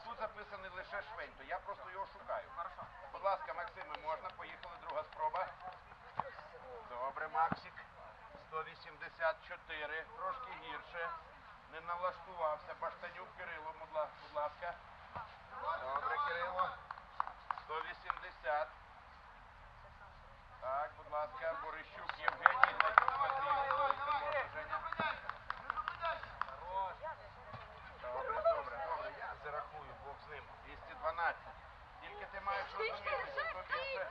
записаний лише Швень, то я просто його шукаю. Будь ласка, Максиме, можна? Поїхали, друга спроба. Добре, Максик. 184, трошки гірше. Не налаштувався. Баштанюк Кирило, будь ласка. Добре, Кирило. 180. Так, будь ласка, Борищук Євгеній, Женя. Добре, добре, добре, я зарахую, Бог з ним. 212. Тільки ти маєш розуміти, що більше.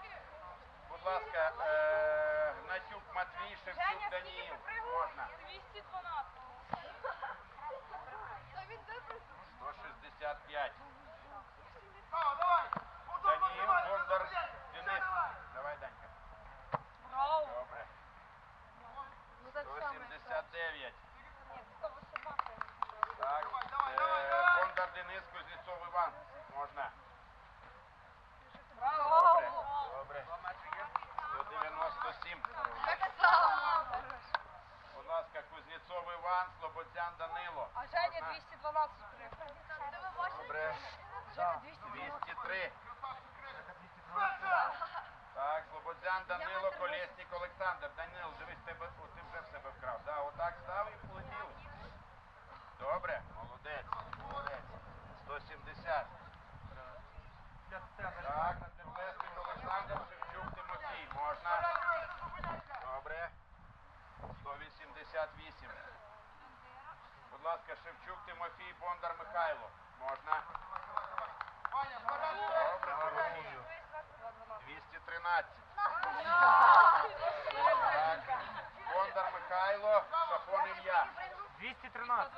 Будь ласка, е, Гнатюк Матвій, Шевчук Даніїл. Можна. 212. 165. Даніїл, Бондар, Денис. Давай, Данька. Браво. Добре. Ну так само. 179. Ні, 118. Так, е, Бондар Денис, Кузнєцов Іван. Можна. Браво. Добре. 197. Так само. Будь ласка, Кузнєцов Іван, Слободян Данило. А Женя Можна? 212 Добре. Женя 212. 203. Так, Слободян Данило, Колєснік Олександр. Данило, дивись, тебе, о, ти вже в себе вкрав. Да, отак став і полетіли. Добре, молодець, молодець. 170. Так, Терлесник Олександр, Шевчук Тимофій. Можна? Добре. 188. Будь ласка, Шевчук Тимофій, Бондар Михайло. Можна? Добре, Тимофію. 213. Так. Бондар Михайло, Шафон Ілля. 213.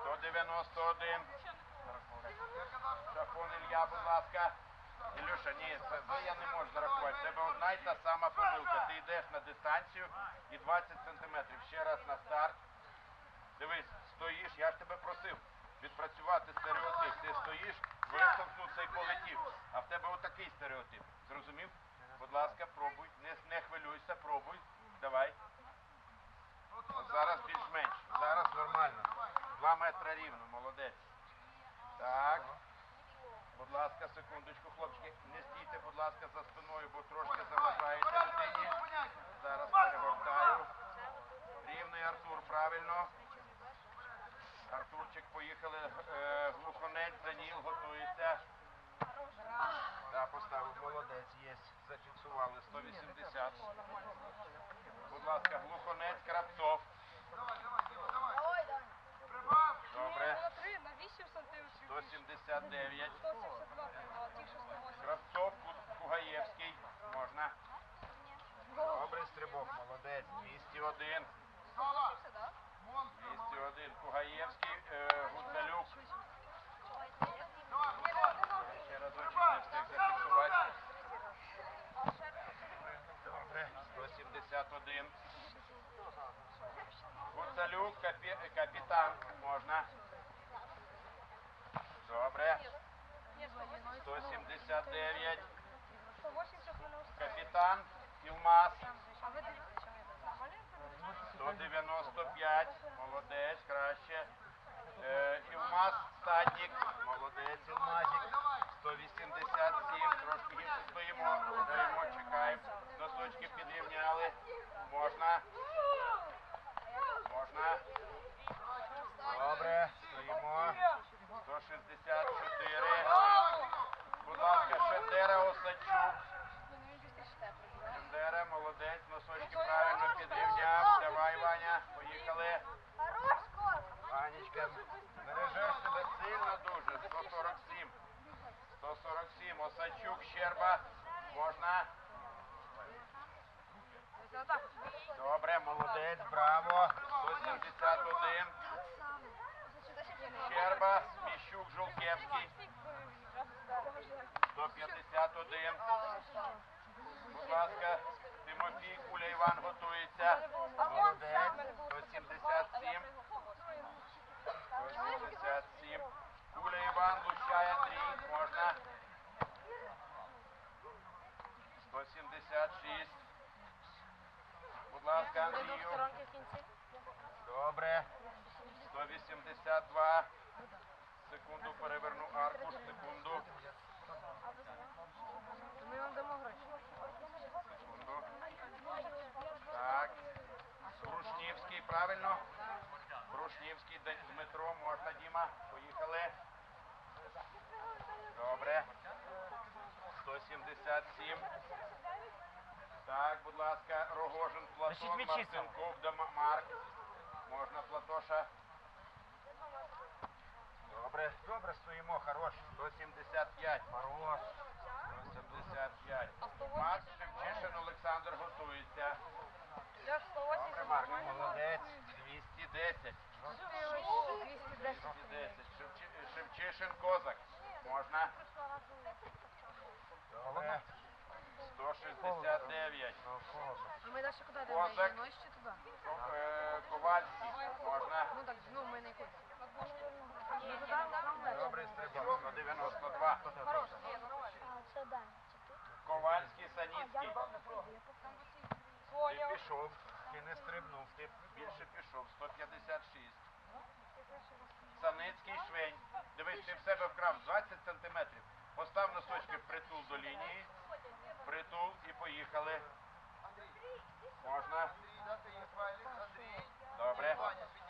191. Шафон Ілля, будь ласка. Ілюша, ні, це, це я не можу зарахувати. Тебе одна й та сама помилка. Ти йдеш на дистанцію і 20 сантиметрів. Ще раз на старт. Дивись, стоїш, я ж тебе просив відпрацювати стереотип. Ти стоїш, виштовхнувся і полетів. А в тебе отакий стереотип. Зрозумів? Будь ласка, пробуй. Не, не хвилюйся, пробуй. Давай. От зараз більш-менш. Зараз нормально. Два метри рівно, молодець. Так. Будь ласка, секундочку, хлопчики. Не стійте, будь ласка, за спиною, бо трошки заважаєте людині. Зараз перегортаю. Рівний Артур, правильно. Артурчик, поїхали. Е, глухонець, Даніл готується. Да, поставив. Молодець, є. Зафіксували. 180. Будь ласка, глухонець, Кравцов. Добре. На 3, на 8 сантиметрів. 179. 172, а ті, що 180. Кравцов, Кугаєвський. Можна. Добрий стрибок, молодець. 201. 201. Кугаєвський, е, Гуцалюк. Ще разочок не встиг. Добре. 171. Гуцалюк, капі, капітан. Можна. Добре. Ні, 180. 179. 180 мене устроїть. Капітан нормально? 195. Молодець, краще. Е, Ілмаз Стаднік. Молодець, Ілмазік. 187. Трошки гірше стоїмо. Стоїмо, чекаємо. Носочки підрівняли. Можна. Можна. Добре, стоїмо. 164. Будь ласка, Шендера Осадчук. Шендера, молодець, носочки правильно підрівняв. Давай, Ваня, поїхали. Хорош, Кот! Ванечка, бережеш себе сильно дуже. 147. 147. Осадчук, Щерба. Можна. Добре, молодець, браво. 171. Щерба, Міщук, Жолкевський. 151. Будь ласка, Тимофій, Куля Іван готується. Молодець. 177. 177. Куля Іван, Лущай Андрій. Можна. 176. Будь ласка, Андрію. Добре. 182. секунду, переверну аркуш, секунду, Ми вам дамо гроші. секунду. Так. Крушнівський, правильно? Крушнівський, Д- Дмитро, можна, Діма? Поїхали. Добре. 177. Так, будь ласка, Рогожин, Платон, м'ячі, Марк. Можна, Платоша? Добре, добре, стоїмо, хорош. 175. Хорош. 175. Макс Шевчишин Олександр готується. Льош, 180 Добре, Марк, молодець. 210. 210. 210. Шевчишин Козак. Можна? Добре. 169. А ми далі куди йдемо? Ночі чи туди? Е, Ковальський. Можна? Ну так, ну ми не куди. Ми туди, там легше. Добре, стрибок. 192. Хорош. Ні, нормально. Це. Ковальський, Саніцький. Ти пішов. Ти не стрибнув. Ти більше пішов. 156. Саницький швень. Дивись, ти в себе вкрав 20 сантиметрів. Постав носочки впритул до лінії. Притул і поїхали. Можна? Добре.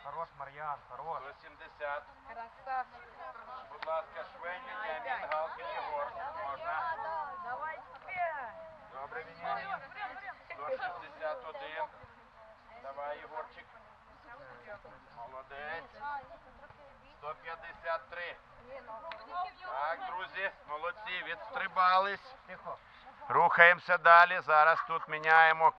Хорош, Мар'ян, хорош. 170. Красавчик. Будь ласка, швень, Веніамін, Галкін, Єгор. Можна? Давай. Добре, Веніамін. 161. Давай, Єгорчик. Молодець. 153. Так, друзі, молодці, відстрибались. Тихо. Рухаємося далі. Зараз тут міняємо